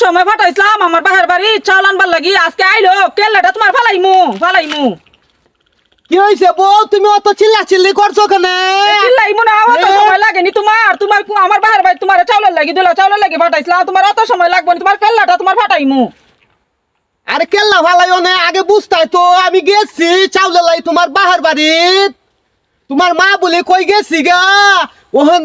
সময় ফাটাইছিলাম আমার বাহার বাড়ি চাল আনবার লাগি আজকে আইলো কেল্লাটা তোমার ফালাইমু ফালাইমু। কি হয়েছে বউ? তুমি অত চিল্লা চিল্লি করছ কেন? চিল্লাইমু না অত? সময় লাগেনি তোমার তোমার কু- আমার বাহার বাড়ি তোমার চাউলের লাগি দুলা চাউলের লাগি ফাটাইছিলাম তোমার অত সময় লাগবে না তোমার কেল্লাটা তোমার ফাটাইমু। আরে কেল্লা ভালাই না আগে বুঝতাই তো আমি গেছি চাউলে লাই তোমার বাহার বাড়িত। তোমার মা বলে কই গেছি গা? ওহন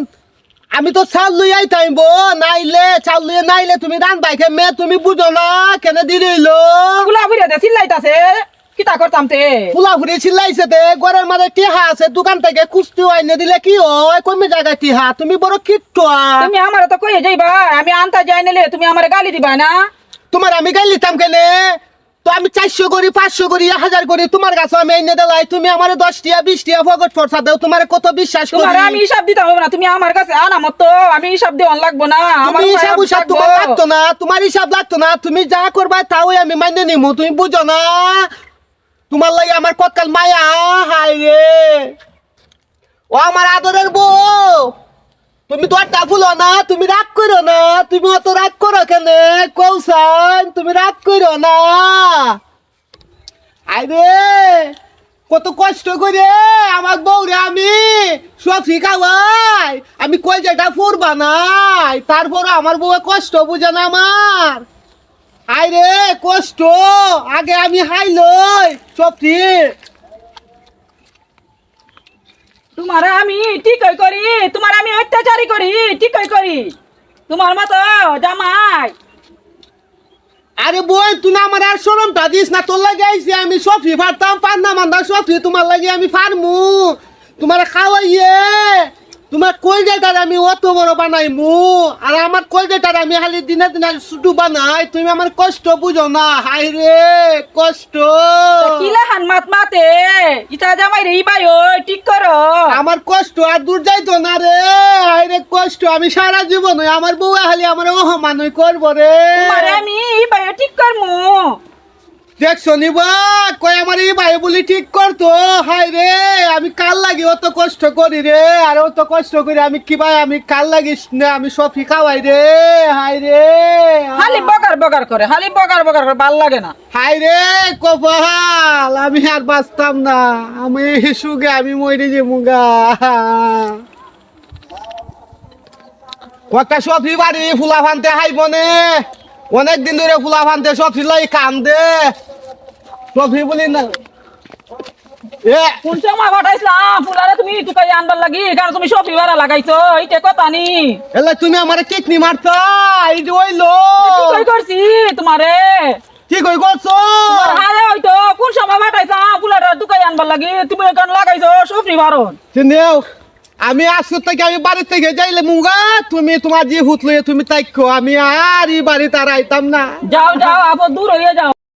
আমি তো চাল লই আইতাম বো নাইলে চাল লই নাইলে তুমি রান বাইকে মে তুমি বুঝো না কেন দিলি হইলগুলা ফিরে দে চিল্লাইতাছে। কিতা করতাম তে? ফুলা ফুরি চিল্লাইছে তে ঘরের মাঝে টিহা আছে দোকান থেকে কুস্তি আইনে দিলে কি হয়? কমে জায়গায় টিহা? তুমি বড় কিট্টুয়া তুমি আমার তো কইয়ে যাইবা আমি আনতা যাই নিলে তুমি আমার গালি দিবা না? তোমার আমি গাই লিতাম কেনে? তো আমি চারশো করি পাঁচশো করি হাজার করি তোমার কাছে আমি এনে দিলাই তুমি আমার দশ টিয়া বিশ টিয়া ফগট ফরসা দাও তোমার কত বিশ্বাস করি। আমি হিসাব দিতে হবে না তুমি আমার কাছে আনা মতো আমি হিসাব দেওয়ান লাগবো না আমার হিসাব হিসাব। তোমার লাগতো না তোমার হিসাব লাগতো না তুমি যা করবা তাও আমি মাইনে নিমু তুমি বুঝো না। তোমার লাগে আমার কতকাল মায়া হাই রে। ও আমার আদরের বউ তুমি তো একটা ফুলো না তুমি রাগ করো না তুমি অত রাগ করো কেন কৌশান তুমি রাগ করো না। আরে কত কষ্ট করে আমার বউরে আমি সবজি খাওয়াই আমি কই যেটা ফুর বানাই তারপরে আমার বউয়ে কষ্ট বুঝে না আমার। রে কষ্ট, আগে আমি হাই লই সবজি তোমার আমি ঠিকই করি, তোমার আমি অত্যাচারই করি, ঠিকই করি। তোমার মতো জামাই আরে বই তুই না আমার আর শরমটা দিস না তোর লাগে আইছি আমি সফি ফারতাম পান্না মান্দা সফি তোমার লাগে আমি ফারমু। তোমার খাওয়াইয়ে তোমার কলজেটার আমি অত বড় বানাইমু। আর আমার কলজেটার আমি খালি দিনে দিনে ছুটু বানাই তুমি আমার কষ্ট বুঝো না। হাই রে কষ্ট। কিলা হান মাত মাতে? ইটা জামাই রে ইবাই ঠিক করো। আমার কষ্ট আর দূর যাইতো না রে। হাই রে কষ্ট। আমি সারা জীবন আমার বউ খালি আমার অহমান ওই করব রে। আমি ইবাই দেখছ নিবা কই আমার এই ভাই বলি ঠিক করতো? হাই রে আমি কাল লাগি অত কষ্ট করি রে? আর অত কষ্ট করি আমি কি ভাই আমি কাল লাগিস না আমি সফি খাওয়াই রে? হাই রে খালি বগার বগার করে খালি বগার বগার করে ভালো লাগে না। হাই রে কপাল আমি আর বাঁচতাম না। আমি সুগে আমি মরে যে মুগা কটা সফি বাড়ি ফুলা ফানতে হাইব নে। অনেক দিন ধরে ফুলা ফানতে সফি লাই কান্দে। বলি না। এ ফুলারে তুমি টুকাই আনবার লাগি কারণ তুমি লাগাইছো এইটা কথা নি। এলা তুমি আমার কিডনি মারতা এই যে ওইলো কি করছি তোমারে? কি কই করছ? তোমার হালে হয়তো কোন সময় ফাটাইছিলাম ফুলারে টুকাই আনবার লাগি তুমি এখান লাগাইছো সফি ভাড়ন চিনেও আমি আজকে থেকে আমি বাড়ি থেকে যাইলে মুগা তুমি তোমার যে হুত লইয়ে তুমি তাইকো আমি আর এই বাড়ি তার আইতাম না। যাও যাও আপদ দূর হয়ে যাও।